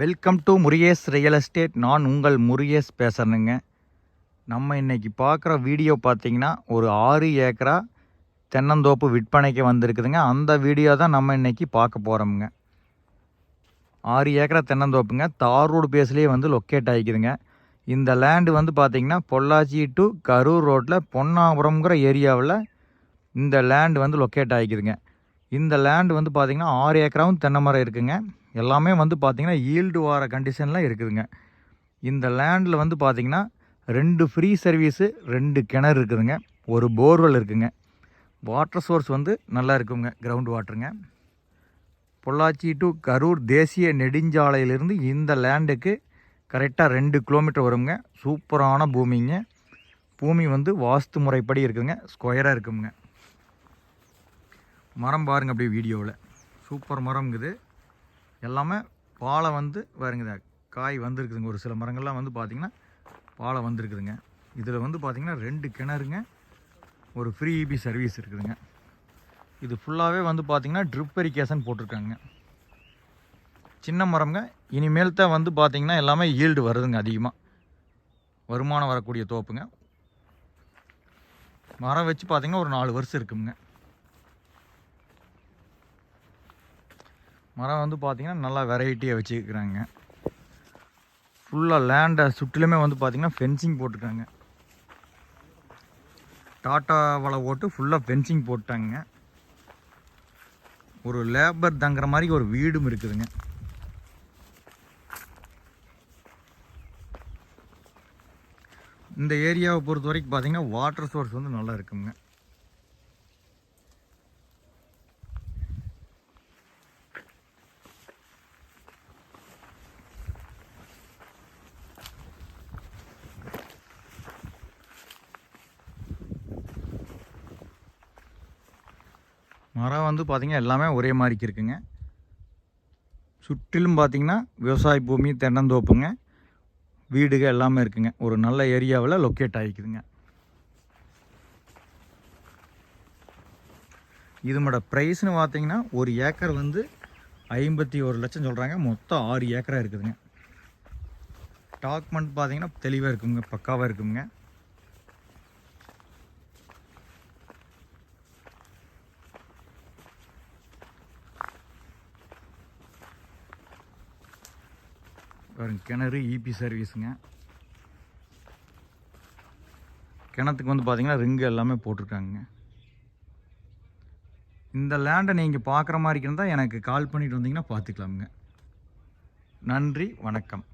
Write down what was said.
Welcome to Murugesh real estate நான் உங்கள் முருகேஷ் பேசுகிறேங்க நம்ம இன்னைக்கு பார்க்குற வீடியோ பார்த்தீங்கன்னா ஒரு ஆறு ஏக்கரா தென்னந்தோப்பு விற்பனைக்கு வந்திருக்குதுங்க. அந்த வீடியோ தான் நம்ம இன்னைக்கு பார்க்க போகிறோமுங்க ஆறு ஏக்கரா தென்னந்தோப்புங்க. தார் ரோடு பேஸ்லேயே வந்து லொக்கேட் ஆகிக்குதுங்க. இந்த லேண்டு வந்து பார்த்திங்கன்னா பொள்ளாச்சி டு கரூர் ரோட்டில் பொன்னாபுரம்ங்கிற ஏரியாவில் இந்த லேண்டு வந்து லொக்கேட் ஆகிக்குதுங்க. இந்த லேண்டு வந்து பார்த்திங்கன்னா ஆறு ஏக்கராவும் தென்னை மரம் இருக்குங்க. எல்லாமே வந்து பார்த்திங்கன்னா ஈல்டு வார கண்டிஷனில் இருக்குதுங்க. இந்த லேண்டில் வந்து பார்த்திங்கன்னா ரெண்டு ஃப்ரீ சர்வீஸு ரெண்டு கிணறு இருக்குதுங்க. ஒரு போர்வெல் இருக்குதுங்க வாட்டர் சோர்ஸ் வந்து நல்லா இருக்குங்க கிரவுண்ட் வாட்டருங்க பொள்ளாச்சி டு கரூர் தேசிய நெடுஞ்சாலையிலிருந்து இந்த லேண்டுக்கு கரெக்டாக ரெண்டு கிலோமீட்டர் வருங்க. சூப்பரான பூமிங்க. பூமி வந்து வாஸ்து முறைப்படி இருக்குதுங்க ஸ்கொயராக இருக்குங்க. மரம் பாருங்க அப்படியே வீடியோவில் சூப்பர் மரம்ங்குது. எல்லாமே பாலை வந்து பாருங்க காய் வந்திருக்குதுங்க. ஒரு சில மரங்கள்லாம் வந்து பார்த்திங்கன்னா பாலை வந்திருக்குதுங்க. இதில் வந்து பார்த்திங்கன்னா ரெண்டு கிணறுங்க ஒரு ஃப்ரீ இபி சர்வீஸ் இருக்குதுங்க. இது ஃபுல்லாகவே வந்து பார்த்திங்கன்னா ட்ரிப் எரிகேஷன் போட்டிருக்காங்க. சின்ன மரம்ங்க இனிமேல் தான் வந்து பார்த்திங்கன்னா எல்லாமே ஈல்டு வருதுங்க அதிகமாக வருமானம் வரக்கூடிய தோப்புங்க. மரம் வச்சு பார்த்திங்கன்னா ஒரு நாலு வருஷம் இருக்குங்க. மரம் வந்து பார்த்திங்கன்னா நல்லா வெரைட்டியாக வச்சுருக்குறாங்க. ஃபுல்லாக லேண்டை சுற்றிலுமே வந்து பார்த்திங்கன்னா ஃபென்சிங் போட்டிருக்காங்க. டாட்டா வலை ஓட்டு ஃபுல்லாக ஃபென்சிங் போட்டாங்க. ஒரு லேபர் தங்குற மாதிரி ஒரு வீடும் இருக்குதுங்க. இந்த ஏரியாவை பொறுத்த வரைக்கும் பார்த்தீங்கன்னா வாட்டர் சோர்ஸ் வந்து நல்லா இருக்குங்க. மரம் வந்து பார்த்திங்கன்னா எல்லாமே ஒரே மாதிரிக்கு இருக்குங்க. சுற்றிலும் பார்த்திங்கன்னா விவசாய பூமி தென்னந்தோப்புங்க. வீடுக எல்லாமே இருக்குங்க. ஒரு நல்ல ஏரியாவில் லொக்கேட் ஆகிக்குதுங்க. இதனோட ப்ரைஸ்னு பார்த்தீங்கன்னா ஒரு ஏக்கர் வந்து ஐம்பத்தி ஒரு லட்சம் சொல்கிறாங்க மொத்தம் ஆறு ஏக்கராக இருக்குதுங்க. டாக்குமெண்ட் பார்த்தீங்கன்னா தெளிவாக இருக்குங்க. பக்காவாக இருக்குங்க. பாருங்க கிணறு இபி சர்வீஸுங்க கிணத்துக்கு வந்து பார்த்தீங்கன்னா ரிங்கு எல்லாமே போட்டிருக்காங்க இந்த லேண்டை நீங்கள் பார்க்குற மாதிரி இருந்தால் எனக்கு கால் பண்ணிட்டு வந்தீங்கன்னா பார்த்துக்கலாமுங்க நன்றி வணக்கம்.